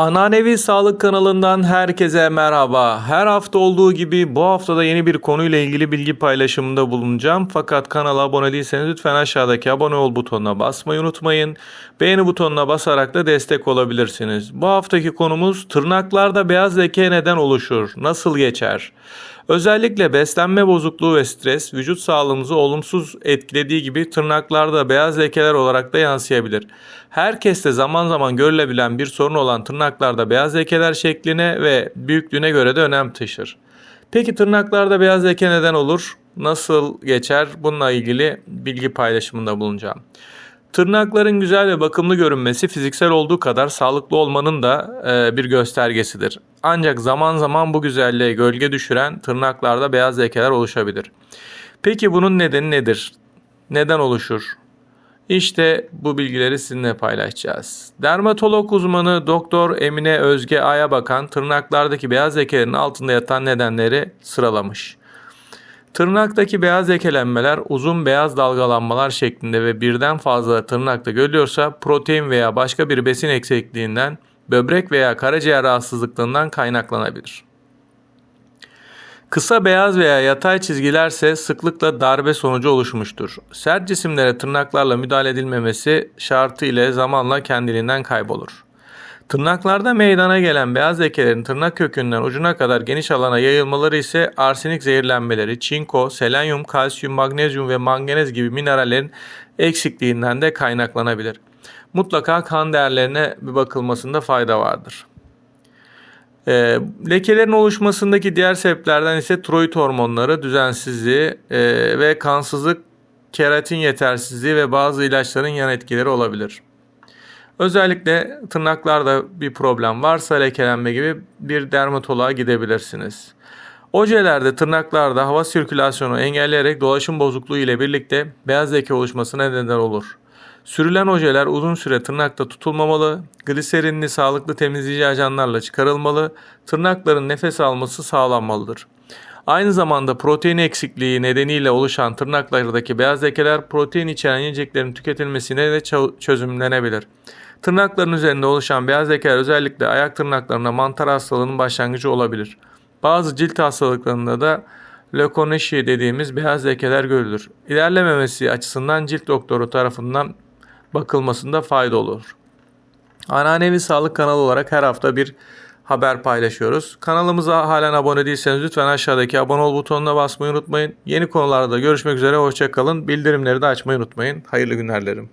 Ananevi Sağlık kanalından herkese merhaba. Her hafta olduğu gibi bu haftada yeni bir konuyla ilgili bilgi paylaşımında bulunacağım. Fakat kanala abone değilseniz lütfen aşağıdaki abone ol butonuna basmayı unutmayın. Beğeni butonuna basarak da destek olabilirsiniz. Bu haftaki konumuz tırnaklarda beyaz leke neden oluşur? Nasıl geçer? Özellikle beslenme bozukluğu ve stres vücut sağlığımızı olumsuz etkilediği gibi tırnaklarda beyaz lekeler olarak da yansıyabilir. Herkeste zaman zaman görülebilen bir sorun olan tırnaklarda beyaz lekeler şekline ve büyüklüğüne göre de önem taşır. Peki tırnaklarda beyaz leke neden olur? Nasıl geçer? Bununla ilgili bilgi paylaşımında bulunacağım. Tırnakların güzel ve bakımlı görünmesi fiziksel olduğu kadar sağlıklı olmanın da bir göstergesidir. Ancak zaman zaman bu güzelliğe gölge düşüren tırnaklarda beyaz lekeler oluşabilir. Peki bunun nedeni nedir? Neden oluşur? İşte bu bilgileri sizinle paylaşacağız. Dermatolog uzmanı Doktor Emine Özge Ay'a bakan tırnaklardaki beyaz lekelerin altında yatan nedenleri sıralamış. Tırnaktaki beyaz lekelenmeler uzun beyaz dalgalanmalar şeklinde ve birden fazla tırnakta görülüyorsa protein veya başka bir besin eksikliğinden, böbrek veya karaciğer rahatsızlıklarından kaynaklanabilir. Kısa beyaz veya yatay çizgilerse sıklıkla darbe sonucu oluşmuştur. Sert cisimlere tırnaklarla müdahale edilmemesi şartı ile zamanla kendiliğinden kaybolur. Tırnaklarda meydana gelen beyaz lekelerin tırnak kökünden ucuna kadar geniş alana yayılmaları ise arsenik zehirlenmeleri, çinko, selenyum, kalsiyum, magnezyum ve manganez gibi minerallerin eksikliğinden de kaynaklanabilir. Mutlaka kan değerlerine bir bakılmasında fayda vardır. E, lekelerin oluşmasındaki diğer sebeplerden ise tiroid hormonları düzensizliği e, ve kansızlık, keratin yetersizliği ve bazı ilaçların yan etkileri olabilir. Özellikle tırnaklarda bir problem varsa lekelenme gibi bir dermatoloğa gidebilirsiniz. Ojelerde tırnaklarda hava sirkülasyonu engelleyerek dolaşım bozukluğu ile birlikte beyaz leke oluşmasına neden olur. Sürülen ojeler uzun süre tırnakta tutulmamalı, gliserinli sağlıklı temizleyici ajanlarla çıkarılmalı, tırnakların nefes alması sağlanmalıdır. Aynı zamanda protein eksikliği nedeniyle oluşan tırnaklardaki beyaz lekeler protein içeren yiyeceklerin tüketilmesine de çözümlenebilir. Tırnakların üzerinde oluşan beyaz lekeler özellikle ayak tırnaklarında mantar hastalığının başlangıcı olabilir. Bazı cilt hastalıklarında da lekoneşi dediğimiz beyaz lekeler görülür. İlerlememesi açısından cilt doktoru tarafından bakılmasında fayda olur. Ananevi Sağlık kanalı olarak her hafta bir haber paylaşıyoruz. Kanalımıza halen abone değilseniz lütfen aşağıdaki abone ol butonuna basmayı unutmayın. Yeni konularda görüşmek üzere hoşçakalın. Bildirimleri de açmayı unutmayın. Hayırlı günler dilerim.